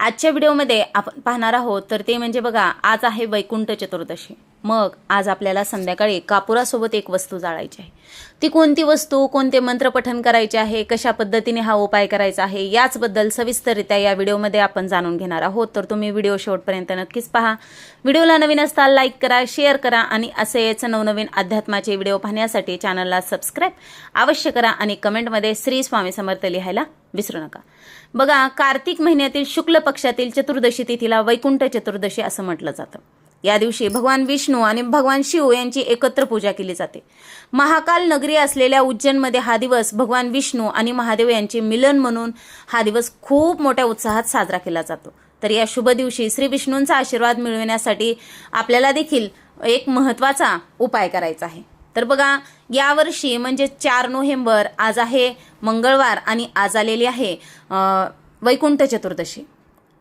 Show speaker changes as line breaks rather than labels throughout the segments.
आजच्या व्हिडिओमध्ये आपण पाहणार आहोत तर ते म्हणजे बघा आज आहे वैकुंठ चतुर्दशी. मग आज आपल्याला संध्याकाळी कापुरासोबत एक वस्तू जाळायची आहे. ती कोणती वस्तू कोणते मंत्र पठन करायचे आहे कशा पद्धतीने हा उपाय करायचा आहे याचबद्दल सविस्तररित्या या व्हिडिओमध्ये आपण जाणून घेणार आहोत. तर तुम्ही व्हिडिओ शेवटपर्यंत नक्कीच पहा. व्हिडिओला नवीन असताल लाईक करा शेअर करा आणि असेच नवनवीन अध्यात्माचे व्हिडिओ पाहण्यासाठी चॅनलला सबस्क्राईब अवश्य करा आणि कमेंटमध्ये श्री स्वामी समर्थ लिहायला विसरू नका. बघा कार्तिक महिन्यातील शुक्ल पक्षातील चतुर्दशी तिथीला वैकुंठ चतुर्दशी असं म्हटलं जातं. या दिवशी भगवान विष्णू आणि भगवान शिव यांची एकत्र पूजा केली जाते. महाकाल नगरी असलेल्या उज्जैनमध्ये हा दिवस भगवान विष्णू आणि महादेव यांचे मिलन म्हणून हा दिवस खूप मोठ्या उत्साहात साजरा केला जातो. तर या शुभ दिवशी श्री विष्णूंचा आशीर्वाद मिळविण्यासाठी आपल्याला देखील एक महत्त्वाचा उपाय करायचा आहे. तर बघा यावर्षी म्हणजे चार नोव्हेंबर आज आहे मंगळवार आणि आज आलेली आहे वैकुंठ चतुर्दशी.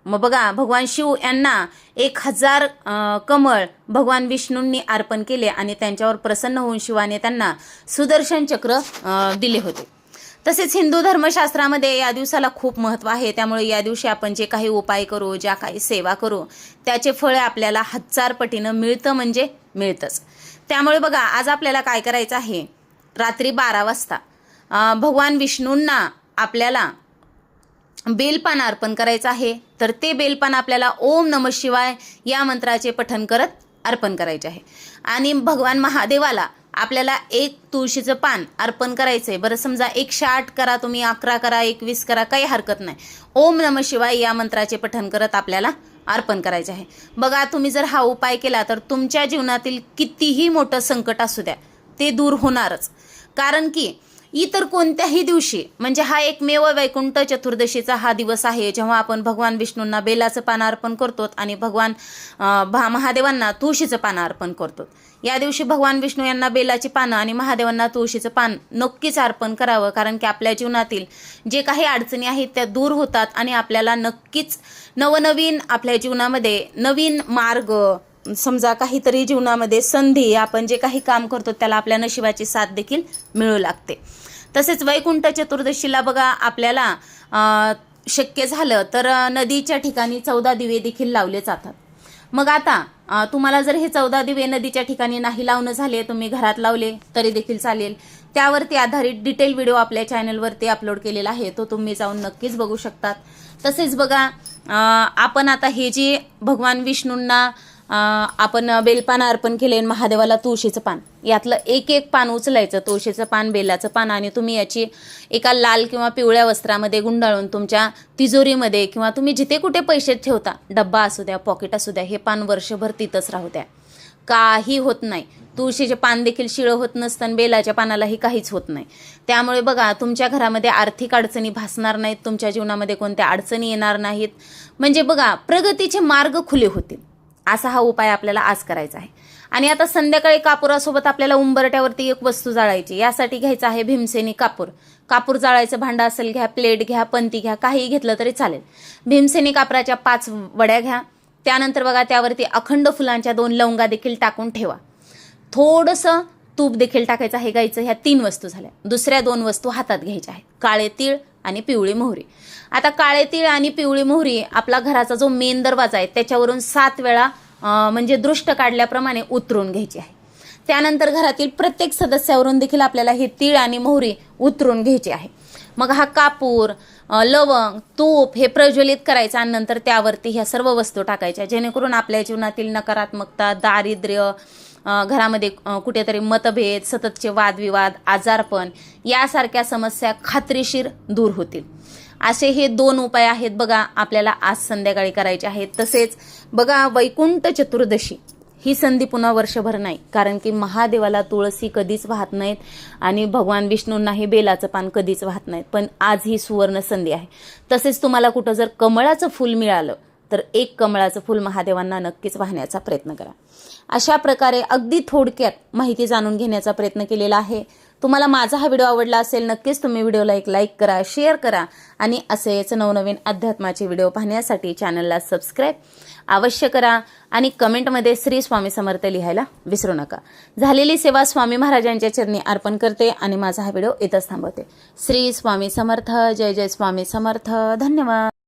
मग बघा भगवान शिव यांना एक हजार कमळ भगवान विष्णूंनी अर्पण केले आणि त्यांच्यावर प्रसन्न होऊन शिवाने त्यांना सुदर्शन चक्र दिले होते. तसेच हिंदू धर्मशास्त्रामध्ये या दिवसाला खूप महत्त्व आहे. त्यामुळे या दिवशी आपण जे काही उपाय करू ज्या काही सेवा करू त्याचे फळ आपल्याला हजार पटीनं मिळतं म्हणजे मिळतंच. त्यामुळे बघा आज आपल्याला काय करायचं आहे? रात्री बारा वाजता भगवान विष्णूंना आपल्याला बेलपान अर्पण करायचं आहे. तर ते बेलपान आपल्याला ओम नम शिवाय या मंत्राचे पठन करत अर्पण करायचे आहे. आणि भगवान महादेवाला आपल्याला एक तुळशीचं पान अर्पण करायचं आहे बरं समजा एकशे आठ करा तुम्ही अकरा करा एकवीस करा काही हरकत नाही. ओम नम शिवाय या मंत्राचे पठन करत आपल्याला अर्पण करायचे आहे. बघा तुम्ही जर हा उपाय केला तर तुमच्या जीवनातील कितीही मोठं संकट असू द्या ते दूर होणारच. कारण की इतर कोणत्याही दिवशी म्हणजे हा एकमेव वैकुंठ चतुर्दशीचा हा दिवस आहे जेव्हा आपण भगवान विष्णूंना बेलाचं पान अर्पण करतो आणि भगवान भा महादेवांना तुळशीचं पान अर्पण करतो या दिवशी भगवान विष्णू यांना बेलाची पानं आणि महादेवांना तुळशीचं पान नक्कीच अर्पण करावं कारण की आपल्या जीवनातील जे काही अडचणी आहेत त्या दूर होतात आणि आपल्याला नक्कीच नवनवीन आपल्या जीवनामध्ये नवीन मार्ग समजा काहीतरी जीवनामध्ये संधी आपण जे काही काम करतो त्याला आपल्या नशिबाची साथ देखील मिळू लागते. तसेच वैकुंठ चतुर्दशीला बघा आपल्याला शक्य झालं तर नदीच्या ठिकाणी चौदा दिवे देखील लावले जातात. मग आता तुम्हाला जर हे चौदा दिवे नदीच्या ठिकाणी नाही लावणं झाले तुम्ही घरात लावले तरी देखील चालेल. त्यावरती आधारित डिटेल व्हिडिओ आपल्या चॅनलवरती अपलोड केलेला आहे तो तुम्ही जाऊन नक्कीच बघू शकतात. तसेच बघा आपण आता हे जे भगवान विष्णूंना आपण बेलपान अर्पण केले आणि महादेवाला तुळशीचं पान. यातलं एक एक पान उचलायचं तुळशीचं पान बेलाचं पान आणि तुम्ही याची एका लाल किंवा पिवळ्या वस्त्रामध्ये गुंडाळून तुमच्या तिजोरीमध्ये किंवा तुम्ही जिथे कुठे पैसे ठेवता डब्बा असू द्या पॉकेट असू द्या हे पान वर्षभर तिथंच राहू द्या. काही होत नाही. तुळशीचे पान देखील शिळं होत नसतं आणि बेलाच्या पानालाही काहीच होत नाही. त्यामुळे बघा तुमच्या घरामध्ये आर्थिक अडचणी भासणार नाहीत तुमच्या जीवनामध्ये कोणत्या अडचणी येणार नाहीत. म्हणजे बघा प्रगतीचे मार्ग खुले होतील. असा हा उपाय आपल्याला आज करायचा आहे. आणि आता संध्याकाळी कापुरासोबत आपल्याला उंबरट्यावरती एक वस्तू जाळायची यासाठी घ्यायचं आहे भीमसेनी कापूर. कापूर जाळायचं भांडं असेल घ्या प्लेट घ्या पंती घ्या काहीही घेतलं तरी चालेल. भीमसेनी कापराच्या पाच वड्या घ्या. त्यानंतर बघा त्यावरती अखंड फुलांच्या दोन लवंगा देखील टाकून ठेवा. थोडंसं तूप देखील टाकायचं आहे गायचं ह्या तीन वस्तू झाल्या. दुसऱ्या दोन वस्तू हातात घ्यायच्या आहेत. काळे तीळ आणि पिवळी मोहरी. आता काळे तीळ आणि पिवळी मोहरी आपला घराचा जो मेन दरवाजा आहे त्याच्यावरून सात वेळा म्हणजे दृष्ट काढल्याप्रमाणे उतरून घ्यायची आहे. त्यानंतर घरातील प्रत्येक सदस्यावरून देखील आपल्याला हे तीळ आणि मोहरी उतरून घ्यायची आहे. मग हा कापूर लवंग तूप हे प्रज्वलित करायचं आणि नंतर त्यावरती ह्या सर्व वस्तू टाकायच्या जेणेकरून आपल्या जीवनातील नकारात्मकता दारिद्र्य घरामध्ये कुठेतरी मतभेद सततचे वादविवाद आजारपण यासारख्या समस्या खात्रीशीर दूर होतील. असे हे दोन उपाय आहेत बघा आपल्याला आज संध्याकाळी करायचे आहेत. तसेच बघा वैकुंठ चतुर्दशी ही संधी पुन्हा वर्षभर नाही कारण की महादेवाला तुळसी कधीच वाहत नाहीत आणि भगवान विष्णूंनाही बेलाचं पान कधीच वाहत नाहीत. पण आज ही सुवर्ण संधी आहे. तसेच तुम्हाला कुठं जर कमळाचं फूल मिळालं तर एक कमळाचं फुल महादेवांना नक्कीच वाहण्याचा प्रयत्न करा. अशा प्रकारे अगदी थोडक्यात माहिती जाणून घेण्याचा प्रयत्न केलेला आहे. तुम्हाला माझा हा व्हिडिओ आवडला असेल नक्कीच तुम्ही व्हिडिओला एक लाईक करा शेअर करा आणि असेच नवनवीन अध्यात्माचे व्हिडिओ पाहण्यासाठी चॅनलला सबस्क्राईब अवश्य करा आणि कमेंटमध्ये श्री स्वामी समर्थ लिहायला विसरू नका. झालेली सेवा स्वामी महाराजांच्या चरणी अर्पण करते आणि माझा हा व्हिडिओ इथंच थांबवते. श्री स्वामी समर्थ जय जय स्वामी समर्थ धन्यवाद.